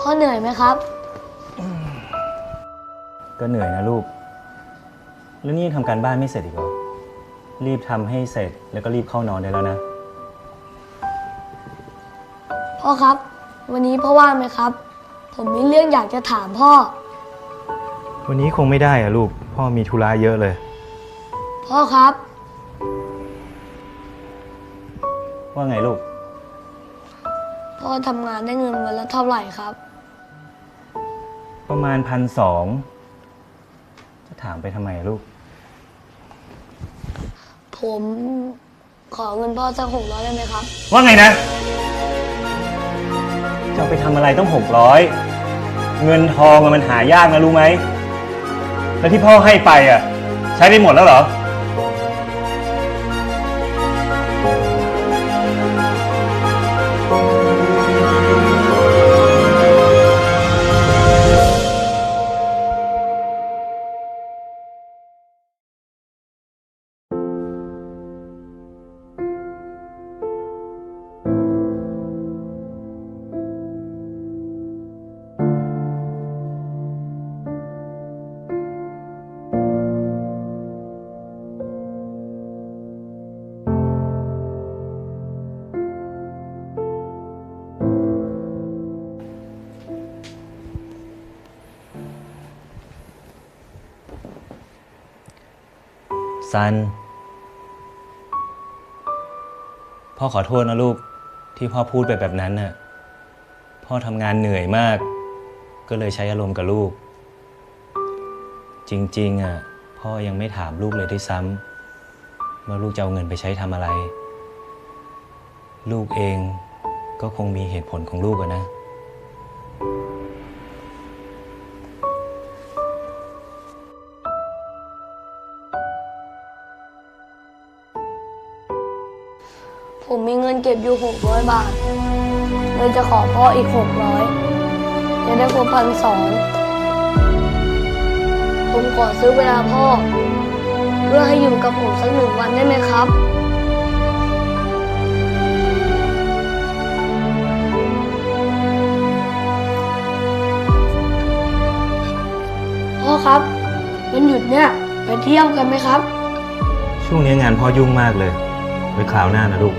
พ่อเหนื่อยไหมครับ ก็เหนื่อยนะลูก แล้วนี่ยังทำการบ้านไม่เสร็จอีกเหรอ รีบทำให้เสร็จแล้วก็รีบเข้านอนได้แล้วนะ พ่อครับ วันนี้พ่อว่างไหมครับ ผมมีเรื่องอยากจะถามพ่อ วันนี้คงไม่ได้อะลูก พ่อมีธุระเยอะเลย พ่อครับ ว่าไงลูก พ่อทำงานได้เงินวันละเท่าไหร่ครับ ประมาณพันสองจะถามไปทำไมอะลูก ผมขอเงินพ่อสักหกร้อยได้ไหมครับ ว่าไงนะ จะเอาไปทำอะไรต้องหกร้อยเงินทองอะมันหายากนะรู้ไหม แล้วที่พ่อให้ไปอะ ใช้ไปหมดแล้วเหรอ ซัน พ่อขอโทษนะลูกที่พ่อพูดไปแบบนั้นน่ะ พ่อทำงานเหนื่อยมาก ก็เลยใช้อารมณ์กับลูก จริงๆอะพ่อยังไม่ถามลูกเลยด้วยซ้ำว่าลูกจะเอาเงินไปใช้ทำอะไร ลูกเองก็คงมีเหตุผลของลูกอะนะ ผมมีเงินเก็บอยู่หกร้อยบาท เลยจะขอพ่ออีกหกร้อยจะได้ครบพันสองผมขอซื้อเวลาพ่อ เพื่อให้อยู่กับผมสักหนึ่งวันได้ไหมครับพ่อครับวันหยุดเนี่ยไปเที่ยวกันไหมครับ ช่วงนี้งานพ่อยุ่งมากเลย ไว้คราวหน้านะลูก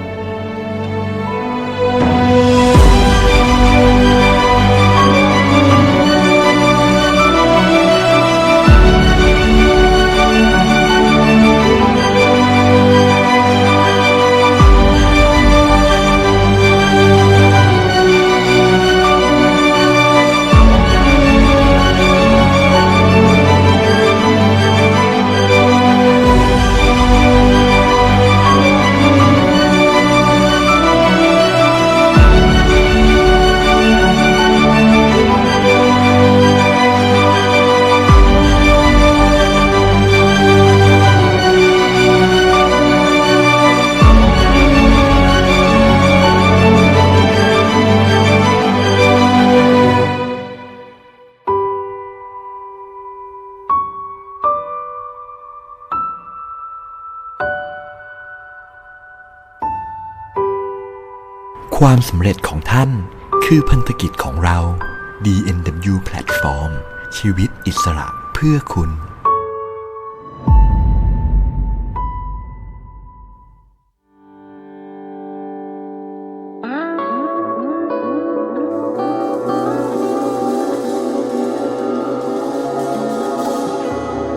ความสำเร็จของท่านคือพันธกิจของเรา DNW Platform ชีวิตอิสระเพื่อคุณ